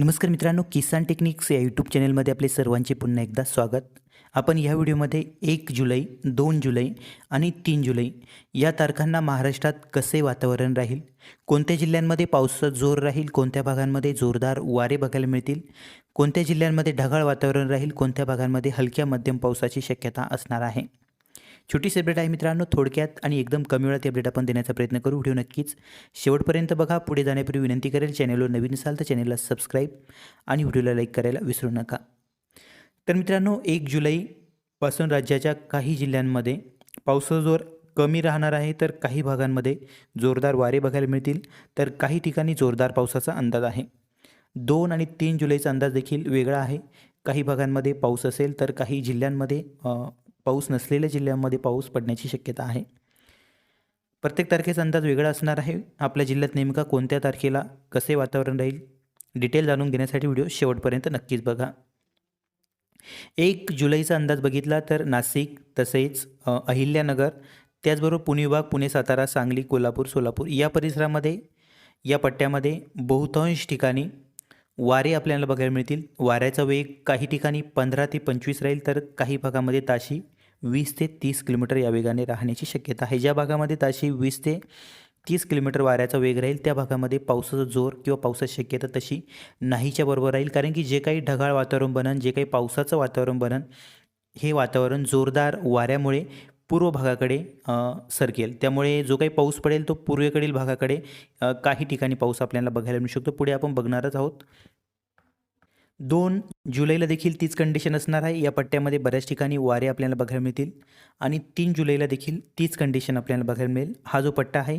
नमस्कार मित्रांनो किसान टेक्निक्स या यूट्यूब चॅनलमध्ये आपले सर्वांचे पुन्हा एकदा स्वागत. आपण या व्हिडिओमध्ये एक जुलै दोन जुलै आणि तीन जुलै या तारखांना महाराष्ट्रात कसे वातावरण राहील कोणत्या जिल्ह्यांमध्ये पावसाचा जोर राहील कोणत्या भागांमध्ये जोरदार वारे बघायला मिळतील कोणत्या जिल्ह्यांमध्ये ढगाळ वातावरण राहील कोणत्या भागांमध्ये हलक्या मध्यम पावसाची शक्यता असणार आहे. छोटीशी अपडेट आहे मित्रांनो थोडक्यात आणि एकदम कमी वेळात अपडेट आपण देण्याचा प्रयत्न करू. व्हिडिओ नक्कीच शेवटपर्यंत बघा. पुढे जाण्यापूर्वी विनंती करेल चॅनलवर नवीन असाल तर चॅनलला सबस्क्राईब आणि व्हिडिओला लाईक करायला विसरू नका. तर मित्रांनो एक जुलैपासून राज्याच्या काही जिल्ह्यांमध्ये पावसाचा जोर कमी राहणार आहे. तर काही भागांमध्ये जोरदार वारे बघायला मिळतील. तर काही ठिकाणी जोरदार पावसाचा अंदाज आहे. दोन आणि तीन जुलैचा अंदाज देखील वेगळा आहे. काही भागांमध्ये पाऊस असेल तर काही जिल्ह्यांमध्ये पाऊस नसलेल्या जिल्ह्यांमध्ये पाऊस पडण्याची शक्यता आहे. प्रत्येक तारखेचा अंदाज वेगळा असणार आहे. आपल्या जिल्ह्यात नेमका कोणत्या तारखेला कसे वातावरण राहील? डिटेल जाणून घेण्यासाठी व्हिडिओ शेवटपर्यंत नक्कीच बघा. एक जुलैचा अंदाज बघितला तर नाशिक तसेच अहिल्यानगर त्याचबरोबर पुणे विभाग पुणे सातारा सांगली कोल्हापूर सोलापूर या परिसरामध्ये या पट्ट्यामध्ये बहुतांश ठिकाणी वारे आपल्याला बघायला मिळतील. वाऱ्याचा वेग काही ठिकाणी पंधरा ते पंचवीस राहील तर काही भागामध्ये ताशी वीस ते तीस किलोमीटर या वेगाने राहण्याची शक्यता आहे. ज्या भागामध्ये ताशी वीस ते तीस किलोमीटर वाऱ्याचा वेग राहील त्या भागामध्ये पावसाचा जोर किंवा पावसाची शक्यता तशी नाहीच्या बरोबर राहील. कारण की जे काही ढगाळ वातावरण बनन जे काही पावसाचं वातावरण बनन हे वातावरण जोरदार वाऱ्यामुळे पूर्व भागाकडे सरकेल. त्यामुळे जो काही पाऊस पडेल तो पूर्वेकडील भागाकडे काही ठिकाणी पाऊस आपल्याला बघायला मिळू शकतो. पुढे आपण बघणारच आहोत. दोन जुलैला देखील तीच कंडिशन असणार आहे. या पट्ट्यामध्ये बऱ्याच ठिकाणी वारे आपल्याला बघायला मिळतील आणि तीन जुलैला देखील तीच कंडिशन आपल्याला बघायला मिळेल. हा जो पट्टा आहे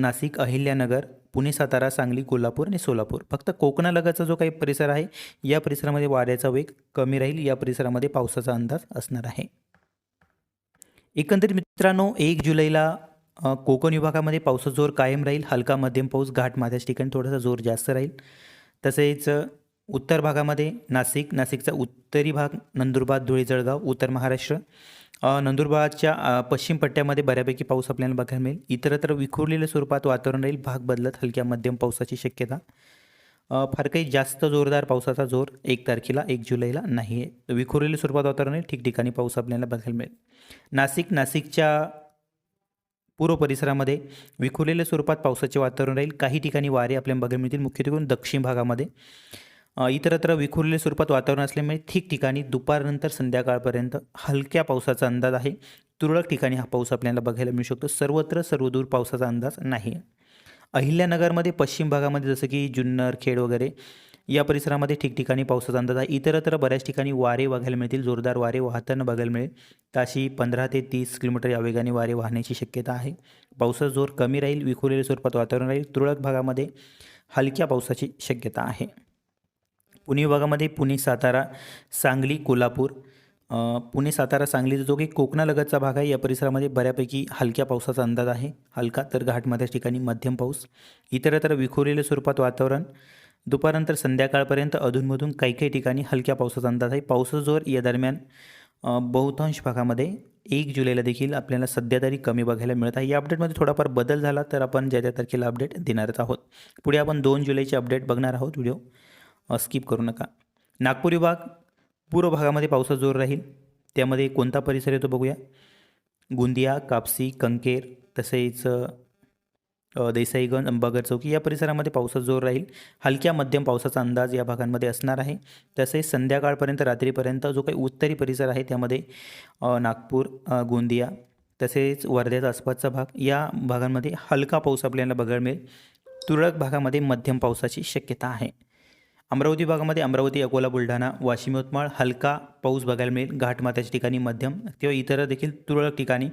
नाशिक अहिल्यानगर पुणे सातारा सांगली कोल्हापूर आणि सोलापूर. फक्त कोकणालगाचा जो काही परिसर आहे या परिसरामध्ये वाऱ्याचा वेग कमी राहील. या परिसरामध्ये पावसाचा अंदाज असणार आहे. एकंदरीत मित्रांनो एक जुलैला कोकण विभागामध्ये पावसाचा जोर कायम राहील. हलका मध्यम पाऊस घाट माझ्याच ठिकाणी थोडासा जोर जास्त राहील. तसेच उत्तर भागामध्ये नाशिक नाशिकचा उत्तरी भाग नंदुरबार धुळे जळगाव उत्तर महाराष्ट्र. नंदुरबारच्या पश्चिम पट्ट्यामध्ये बऱ्यापैकी पाऊस आपल्याला बघायला मिळेल. इतरत्र विखुरलेल्या स्वरूपात वातावरण राहील. भाग बदलत हलक्या मध्यम पावसाची शक्यता. फार काही जास्त जोरदार पावसाचा जोर एक तारखेला एक जुलैला नाही आहे विखुरलेल्या स्वरूपात वातावरण आहे ठिकठिकाणी पाऊस आपल्याला बघायला मिळेल. नाशिक नाशिकच्या पूर्व परिसरामध्ये विखुरलेल्या स्वरूपात पावसाचे वातावरण राहील. काही ठिकाणी वारे आपल्याला बघायला मिळतील. मुख्यत्वे दक्षिण भागामध्ये. इतरत्र विखुरलेल्या स्वरूपात वातावरण असल्यामुळे ठिकठिकाणी दुपारनंतर संध्याकाळपर्यंत हलक्या पावसाचा अंदाज आहे. तुरळक ठिकाणी हा पाऊस आपल्याला बघायला मिळू शकतो. सर्वत्र सर्वदूर पावसाचा अंदाज नाही. अहिल्यानगरमध्ये पश्चिम भागामध्ये जसं की जुन्नर खेड वगैरे या परिसरामध्ये ठिकठिकाणी पावसाचा अंदाज आहे. इतरत्र बऱ्याच ठिकाणी वारे बघायला मिळतील. जोरदार वारे वाहताना बघायला मिळेल. ताशी पंधरा ते तीस किलोमीटर या वेगाने वारे वाहण्याची शक्यता आहे. पावसाचा जोर कमी राहील विखुरलेल्या स्वरूपात वातावरण राहील. तुरळक भागामध्ये हलक्या पावसाची शक्यता आहे. पुणे विभागामध्ये पुणे सातारा सांगली कोल्हापूर पुणे सातारा सांगलीचा जो काही कोकणालगतचा भाग आहे या परिसरामध्ये बऱ्यापैकी हलक्या पावसाचा अंदाज आहे. हलका तर घाटमध्ये ठिकाणी मध्यम पाऊस. इतरत्र विखुरलेल्या स्वरूपात वातावरण. दुपारनंतर संध्याकाळपर्यंत अधूनमधून काही काही ठिकाणी हलक्या पावसाचा अंदाज आहे. पावसाचा जोर या दरम्यान बहुतांश भागामध्ये एक जुलैला देखील आपल्याला सध्या तरी कमी बघायला मिळत आहे. या अपडेटमध्ये थोडाफार बदल झाला तर आपण ज्या त्या तारखेला अपडेट देणारच आहोत. पुढे आपण दोन जुलैचे अपडेट बघणार आहोत. व्हिडिओ स्किप करू नका. नागपूर विभाग पूर्व भागामध्ये पावसाचा जोर राहील. त्यामध्ये कोणता परिसर येतो बघूया. गोंदिया कापसी कंकेर तसेच देसाईगंज अंबागर चौकी या परिसरामध्ये पावसाचा जोर राहील. हलक्या मध्यम पावसाचा अंदाज या भागांमध्ये असणार आहे. तसेच संध्याकाळपर्यंत रात्रीपर्यंत जो काही उत्तरी परिसर आहे त्यामध्ये नागपूर गोंदिया तसेच वर्ध्याचा आसपासचा भाग या भागांमध्ये हलका पाऊस आपल्याला बघायला मिळेल. तुरळक भागामध्ये मध्यम पावसाची शक्यता आहे. अमरावती भागामध्ये अमरावती अकोला बुलढाणा वाशिम यवतमाळ हलका पाऊस बघायला मिळेल. घाटमाथ्याच्या ठिकाणी मध्यम किंवा इतर देखील तुरळक ठिकाणी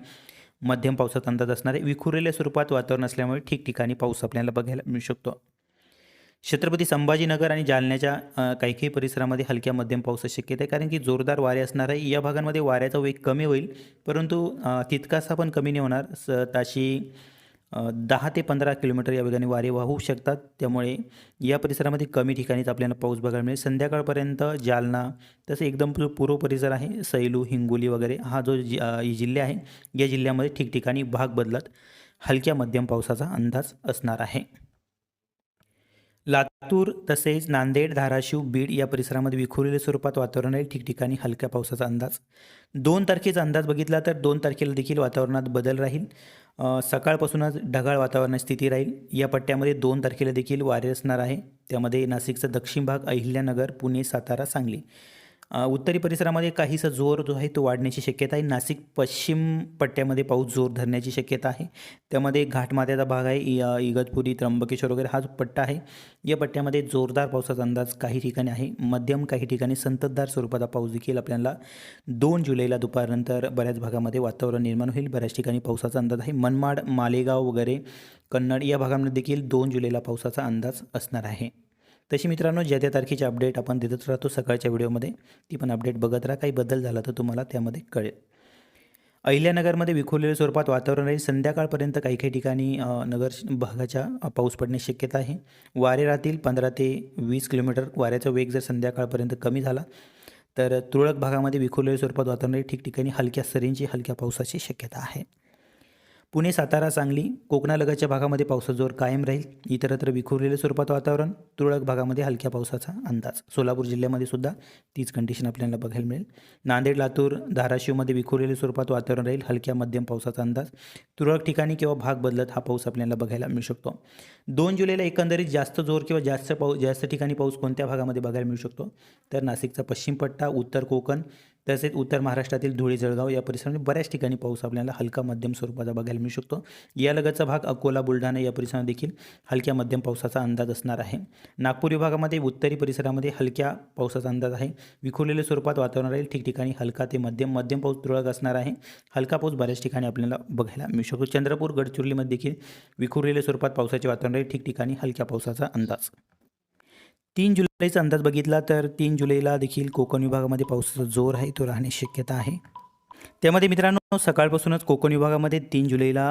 मध्यम पावसाचा अंदाज असणार आहे. विखुरलेल्या स्वरूपात वातावरण असल्यामुळे ठिकठिकाणी पाऊस आपल्याला बघायला मिळू शकतो. छत्रपती संभाजीनगर आणि जालन्याच्या काही काही परिसरामध्ये हलक्या मध्यम पावसाची शक्यता आहे. कारण की जोरदार वारे असणार आहे. या भागांमध्ये वाऱ्याचा वेग कमी होईल. परंतु तितकासा पण कमी नाही होणार. स ताशी दहा ते पंधरा किलोमीटर या वेगाने वारे वाहू शकतात. त्यामुळे या परिसरामध्ये कमी ठिकाणीच आपल्याला पाऊस बघायला मिळेल. संध्याकाळपर्यंत जालना तसं एकदम जो पूर्व परिसर आहे. सैलू हिंगोली वगैरे हा जो जि अ, जिल्हे आहे या जिल्ह्यामध्ये ठिकठिकाणी भाग बदलत हलक्या मध्यम पावसाचा अंदाज असणार आहे. लातूर तसेच नांदेड धाराशिव बीड या परिसरामध्ये विखुरलेल्या स्वरूपात वातावरण आहे. ठिकठिकाणी हलक्या पावसाचा अंदाज. दोन तारखेचा अंदाज बघितला तर दोन तारखेला देखील वातावरणात बदल राहील. सकाळपासूनच ढगाळ वातावरणाची स्थिती राहील. या पट्ट्यामध्ये दोन तारखेला देखील वारे असणार आहे. त्यामध्ये नाशिकचा दक्षिण भाग अहिल्यानगर पुणे सातारा सांगली. उत्तरी परिसरामध्ये काहीसा जोर जो आहे तो वाढण्याची शक्यता आहे. नाशिक पश्चिम पट्ट्यामध्ये पाऊस जोर धरण्याची शक्यता आहे. त्यामध्ये घाटमाथ्याचा भाग आहे इ- इगतपुरी त्र्यंबकेश्वर वगैरे हा जो पट्टा आहे. या पट्ट्यामध्ये जोरदार पावसाचा अंदाज काही ठिकाणी आहे. मध्यम काही ठिकाणी संततधार स्वरूपाचा पाऊस देखील आपल्याला दोन जुलैला दुपारनंतर बऱ्याच भागामध्ये वातावरण निर्माण होईल. बऱ्याच ठिकाणी पावसाचा अंदाज आहे. मनमाड मालेगाव वगैरे कन्नड या भागामध्ये देखील दोन जुलैला पावसाचा अंदाज असणार आहे. तशी मित्रांनो ज्या त्या तारखेची अपडेट आपण देतच राहतो सकाळच्या व्हिडिओमध्ये ती पण अपडेट बघत राहा. काही बदल झाला तर तुम्हाला त्यामध्ये कळेल. अहिल्यानगरमध्ये विखुरलेल्या स्वरूपात वातावरण राहील. संध्याकाळपर्यंत काही काही ठिकाणी नगर भागाच्या पाऊस पडण्याची शक्यता आहे. वारे राहतील पंधरा ते वीस किलोमीटर. वाऱ्याचा वेग जर संध्याकाळपर्यंत कमी झाला तर तुरळक भागामध्ये विखुरलेल्या स्वरूपात वातावरण ठिकठिकाणी हलक्या सरींची हलक्या पावसाची शक्यता आहे. पुणे सातारा सांगली कोकणालगतच्या भागामध्ये पावसाचा जोर कायम राहील. इतरत्र विखुरलेल्या स्वरूपात वातावरण तुरळक भागामध्ये हलक्या पावसाचा अंदाज. सोलापूर जिल्ह्यामध्ये सुद्धा तीच कंडिशन आपल्याला बघायला मिळेल. नांदेड लातूर धाराशिवमध्ये विखुरलेल्या स्वरूपात वातावरण राहील. हलक्या मध्यम पावसाचा अंदाज. तुरळक ठिकाणी किंवा भाग बदलत हा पाऊस आपल्याला बघायला मिळू शकतो. दोन जुलैला एकंदरीत जास्त जोर किंवा जास्त पाऊस जास्त ठिकाणी पाऊस कोणत्या भागामध्ये बघायला मिळू शकतो? तर नाशिकचा पश्चिम पट्टा उत्तर कोकण तसेच उत्तर महाराष्ट्रातील धुळे जळगाव या परिसरामध्ये बऱ्याच ठिकाणी पाऊस आपल्याला हलका मध्यम स्वरूपाचा बघायला मिळू शकतो. यालगतचा भाग अकोला बुलढाणा या परिसरात देखील हलक्या मध्यम पावसाचा अंदाज असणार आहे. नागपूर विभागामध्ये उत्तरी परिसरामध्ये हलक्या पावसाचा अंदाज आहे. विखुरलेल्या स्वरूपात वातावरण राहील ठिकठिकाणी हलका ते मध्यम मध्यम पाऊस तुरळक असणार आहे. हलका पाऊस बऱ्याच ठिकाणी आपल्याला बघायला मिळू शकतो. चंद्रपूर गडचिरोलीमध्ये देखील विखुरलेल्या स्वरूपात पावसाचे वातावरण राहील ठिकठिकाणी हलक्या पावसाचा अंदाज. तीन जुलैचा अंदाज बघितला तर तीन जुलैला देखील कोकण विभागामध्ये पावसाचा जोर आहे तो राहण्याची शक्यता आहे. त्यामध्ये मित्रांनो सकाळपासूनच कोकण विभागामध्ये तीन जुलैला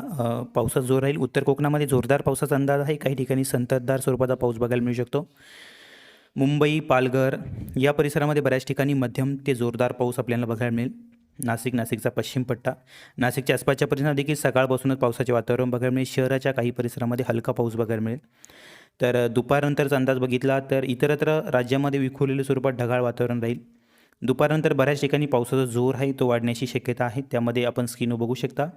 पावसाचा जोर राहील. उत्तर कोकणामध्ये जोरदार पावसाचा अंदाज आहे. काही ठिकाणी संततधार स्वरूपाचा पाऊस बघायला मिळू शकतो. मुंबई पालघर या परिसरामध्ये बऱ्याच ठिकाणी मध्यम ते जोरदार पाऊस आपल्याला बघायला मिळेल. नाशिक नाशिकचा पश्चिम पट्टा. नाशिकच्या आसपासच्या परिसरात देखील सकाळपासूनच पावसाचे वातावरण बघायला मिळेल. शहराच्या काही परिसरामध्ये हलका पाऊस बघायला मिळेल. तर दुपारनंतरचा अंदाज बघितला तर इतरत्र राज्यामध्ये विखुरलेल्या स्वरूपात ढगाळ वातावरण राहील. दुपारनंतर बऱ्याच ठिकाणी पावसाचा जोर आहे तो वाढण्याची शक्यता आहे. त्यामध्ये आपण स्क्रीनवर बघू शकता.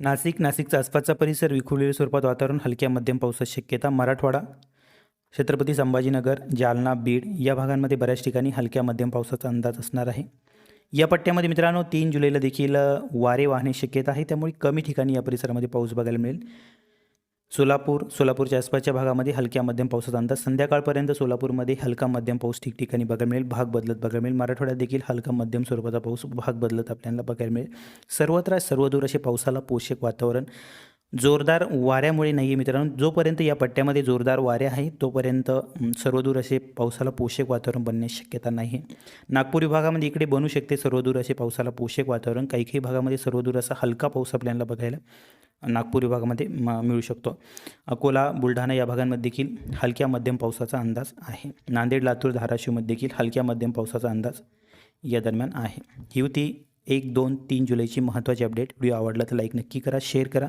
नाशिक नाशिकचा आसपासचा परिसर विखुरलेल्या स्वरूपात वातावरण हलक्या मध्यम पावसाची शक्यता. मराठवाडा छत्रपती संभाजीनगर जालना बीड या भागांमध्ये बऱ्याच ठिकाणी हलक्या मध्यम पावसाचा अंदाज असणार आहे. या पट्ट्यामध्ये मित्रांनो तीन जुलैला देखील वारे वाहणे शक्यता आहे. त्यामुळे कमी ठिकाणी या परिसरामध्ये पाऊस बघायला मिळेल. सोलापूर सोलापूरच्या आसपासच्या भागामध्ये हलक्या मध्यम पावसाचा अंदाज. संध्याकाळपर्यंत सोलापूरमध्ये हलका मध्यम पाऊस ठिकठिकाणी बघायला मिळेल. भाग बदलत बघायला मिळेल. मराठवाड्यात देखील हलका मध्यम स्वरूपाचा पाऊस भाग बदलत आपल्याला बघायला मिळेल. सर्वत्र सर्वदूर असे पावसाला पोषक वातावरण जोरदार वाऱ्यामुळे नाही आहे मित्रांनो. जोपर्यंत या पट्ट्यामध्ये जोरदार वारे आहे तोपर्यंत सर्वदूर असे पावसाला पोषक वातावरण बनण्याची शक्यता नाही आहे नागपूर विभागामध्ये इकडे बनू शकते सर्वदूर असे पावसाला पोषक वातावरण. काही काही भागामध्ये सर्वदूर असा हलका पाऊस आपल्याला बघायला नागपूर विभागामध्ये म- मिळू शकतो. अकोला बुलढाणा या भागांमध्ये देखील हलक्या मध्यम पावसाचा अंदाज आहे. नांदेड लातूर धाराशिवमध्ये देखील हलक्या मध्यम पावसाचा अंदाज या दरम्यान आहे. ही होती एक दोन तीन जुलैची महत्त्वाची अपडेट. व्हिडिओ आवडला तर लाईक नक्की करा शेअर करा.